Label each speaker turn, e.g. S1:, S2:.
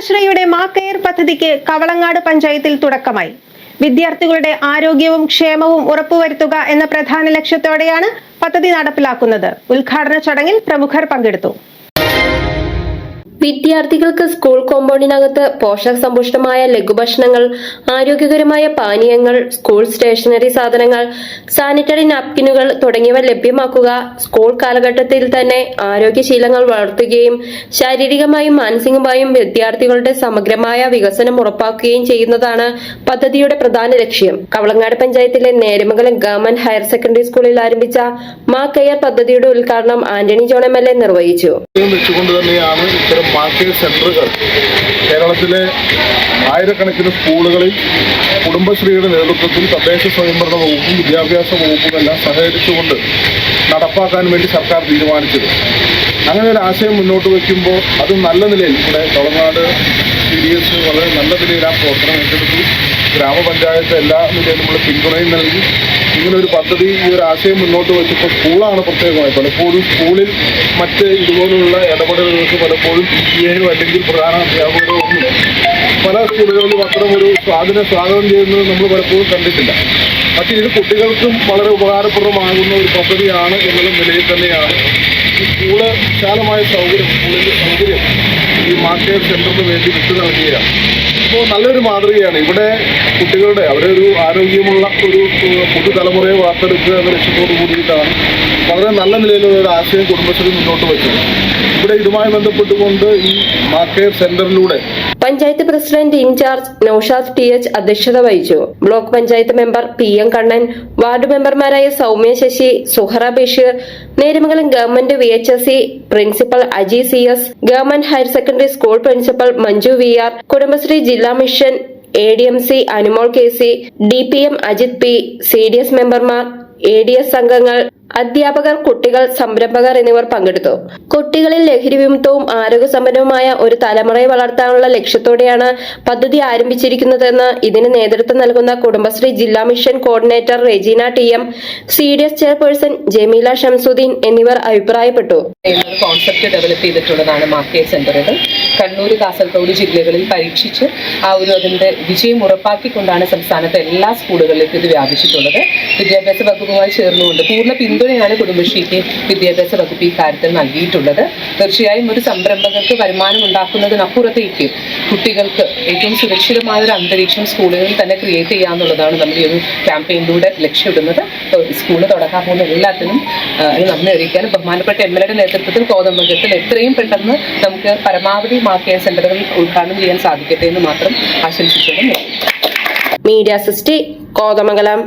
S1: കുടുംബശ്രീയുടെ മാക്കയർ പദ്ധതിക്ക് കവളങ്ങാട് പഞ്ചായത്തിൽ തുടക്കമായി. വിദ്യാർത്ഥികളുടെ ആരോഗ്യവും ക്ഷേമവും ഉറപ്പുവരുത്തുക എന്ന പ്രധാന ലക്ഷ്യത്തോടെയാണ് പദ്ധതി നടപ്പിലാക്കുന്നത്. ഉദ്ഘാടന ചടങ്ങിൽ പ്രമുഖർ പങ്കെടുത്തു.
S2: വിദ്യാർത്ഥികൾക്ക് സ്കൂൾ കോമ്പൗണ്ടിനകത്ത് പോഷകസമ്പുഷ്ടമായ ലഘുഭക്ഷണങ്ങൾ ആരോഗ്യകരമായ പാനീയങ്ങൾ സ്കൂൾ സ്റ്റേഷനറി സാധനങ്ങൾ സാനിറ്ററി നാപ്കിനുകൾ തുടങ്ങിയവ ലഭ്യമാക്കുക സ്കൂൾ കാലഘട്ടത്തിൽ തന്നെ ആരോഗ്യശീലങ്ങൾ വളർത്തുകയും ശാരീരികമായും മാനസികമായും വിദ്യാർത്ഥികളുടെ സമഗ്രമായ വികസനം ഉറപ്പാക്കുകയും ചെയ്യുന്നതാണ് പദ്ധതിയുടെ പ്രധാന ലക്ഷ്യം. കവളങ്ങാട് പഞ്ചായത്തിലെ നേരമംഗലം ഗവൺമെന്റ് ഹയർ സെക്കൻഡറി സ്കൂളിൽ ആരംഭിച്ച മാ കെയർ പദ്ധതിയുടെ ഉദ്ഘാടനം Antony John M L A നിർവഹിച്ചു.
S3: മാർക്കറ്റ് സെന്ററുകൾ കേരളത്തിലെ ആയിരക്കണക്കിന് സ്കൂളുകളിൽ കുടുംബശ്രീയുടെ നേതൃത്വത്തിൽ തദ്ദേശ സ്വയംഭരണ വകുപ്പും വിദ്യാഭ്യാസ വകുപ്പും എല്ലാം സഹകരിച്ചുകൊണ്ട് നടപ്പാക്കാൻ വേണ്ടി സർക്കാർ തീരുമാനിച്ചത്. അങ്ങനെ ഒരു ആശയം മുന്നോട്ട് വയ്ക്കുമ്പോൾ അത് നല്ല നിലയിൽ ഇവിടെ കളങ്ങാട് സി ഡി എസ് വളരെ നല്ല നിലയിൽ ആ പ്രവർത്തനം ഏറ്റെടുത്തു. ഗ്രാമപഞ്ചായത്ത് എല്ലാ നിലയിലും നമ്മൾ പിന്തുണയും നൽകി. ഇങ്ങനെ ഒരു പദ്ധതി ഈ ഒരു ആശയം മുന്നോട്ട് വെച്ചപ്പോൾ സ്കൂളാണ് പ്രത്യേകമായി പലപ്പോഴും സ്കൂളിൽ മറ്റ് ഇതുപോലുള്ള ഇടപെടലുകൾക്ക് പലപ്പോഴും പി ടി എയോ അല്ലെങ്കിൽ പ്രധാന അധ്യാപകരോ ഒന്നും പല സ്കൂളുകളിലും അത്തരം ഒരു സ്വാധീനം സ്വാഗതം ചെയ്യുന്നത് നമ്മൾ പലപ്പോഴും കണ്ടിട്ടില്ല. പക്ഷേ ഇത് കുട്ടികൾക്കും വളരെ ഉപകാരപ്രദമാകുന്ന ഒരു പദ്ധതിയാണ് എന്നുള്ള നിലയിൽ തന്നെയാണ് ഈ സ്കൂൾ വിശാലമായ സൗകര്യം സ്കൂളിന്റെ സൗകര്യം ഈ മാർക്കറ്റ് സെന്ററിന് വേണ്ടി വിട്ടു നൽകുകയാണ് അപ്പോൾ നല്ലൊരു മാതൃകയാണ്. ഇവിടെ കുട്ടികളുടെ അവരെ ഒരു ആരോഗ്യമുള്ള ഒരു പുതുതലമുറയെ വാർത്തെടുക്കുക എന്ന ലക്ഷ്യത്തോടു കൂടിയിട്ടാണ് വളരെ നല്ല നിലയിലുള്ള ഒരു ആശയം കുടുംബശ്രീ മുന്നോട്ട് വയ്ക്കുന്നത് ഇവിടെ ഇതുമായി ബന്ധപ്പെട്ടുകൊണ്ട് ഈ market സെന്ററിലൂടെ
S2: panchayat president in charge Naushad T H അധ്യക്ഷത വഹിച്ചു. Block panchayat member P M Kannan ward മെമ്പർമാരായ Soumya Sasi Suhara Basheer Neramangalam government V H S C principal Aji C S government higher secondary school principal Manju V R Kudumbashree ജില്ലാ mission A D M C Anumol K C D P M Ajith P C D S മെമ്പർമാർ A D S സംഘങ്ങൾ അധ്യാപകർ കുട്ടികൾ സംരംഭകർ എന്നിവർ പങ്കെടുത്തു. കുട്ടികളിൽ ലഹരി വിമുക്തവും ആരോഗ്യസമ്പന്നവുമായ ഒരു തലമുറയെ വളർത്താനുള്ള ലക്ഷ്യത്തോടെയാണ് പദ്ധതി ആരംഭിച്ചിരിക്കുന്നതെന്ന് ഇതിന് നേതൃത്വം നൽകുന്ന കുടുംബശ്രീ ജില്ലാ mission coordinator Regina T M C D S chairperson Jameela Shamsuddin എന്നിവർ അഭിപ്രായപ്പെട്ടു.
S4: കോൺസെപ്റ്റ് ഡെവലപ്പ് ചെയ്തിട്ടുള്ളതാണ് സെന്ററുകൾ. കണ്ണൂർ കാസർഗോഡ് ജില്ലകളിൽ പരീക്ഷിച്ച് ആ ഒരു അതിന്റെ വിജയം ഉറപ്പാക്കിക്കൊണ്ടാണ് സംസ്ഥാനത്തെ എല്ലാ സ്കൂളുകളിലേക്കും ഇത് വ്യാപിച്ചിട്ടുള്ളത്. വിദ്യാഭ്യാസ വകുപ്പുമായി ചേർന്നുകൊണ്ട് പൂർണ പിന്തുണയാണ് കുടുംബശ്രീക്ക് വിദ്യാഭ്യാസ വകുപ്പ് ഈ കാര്യത്തിൽ നൽകിയിട്ടുള്ളത്. തീർച്ചയായും ഒരു സംരംഭകർക്ക് വരുമാനം ഉണ്ടാക്കുന്നതിനപ്പുറത്തേക്ക് കുട്ടികൾക്ക് ഏറ്റവും സുരക്ഷിതമായ ഒരു അന്തരീക്ഷം സ്കൂളുകളിൽ തന്നെ ക്രിയേറ്റ് ചെയ്യുക എന്നുള്ളതാണ് നമ്മൾ ഈ ഒരു ക്യാമ്പയിനിലൂടെ ലക്ഷ്യമിടുന്നത്. സ്കൂൾ തുടങ്ങാൻ പോകുന്ന എല്ലാത്തിനും നന്ദി അറിയിക്കാനും ബഹുമാനപ്പെട്ട എം എൽ എയുടെ നേതൃത്വത്തിൽ കോതമംഗലത്തിൽ എത്രയും പെട്ടെന്ന് നമുക്ക് പരമാവധി മാഫിയ സെന്ററുകൾ ഉദ്ഘാടനം ചെയ്യാൻ സാധിക്കട്ടെ എന്ന് മാത്രം ആശംസിച്ചുകൊണ്ട്
S2: മീഡിയ സിസ്റ്റി കോതമംഗലം.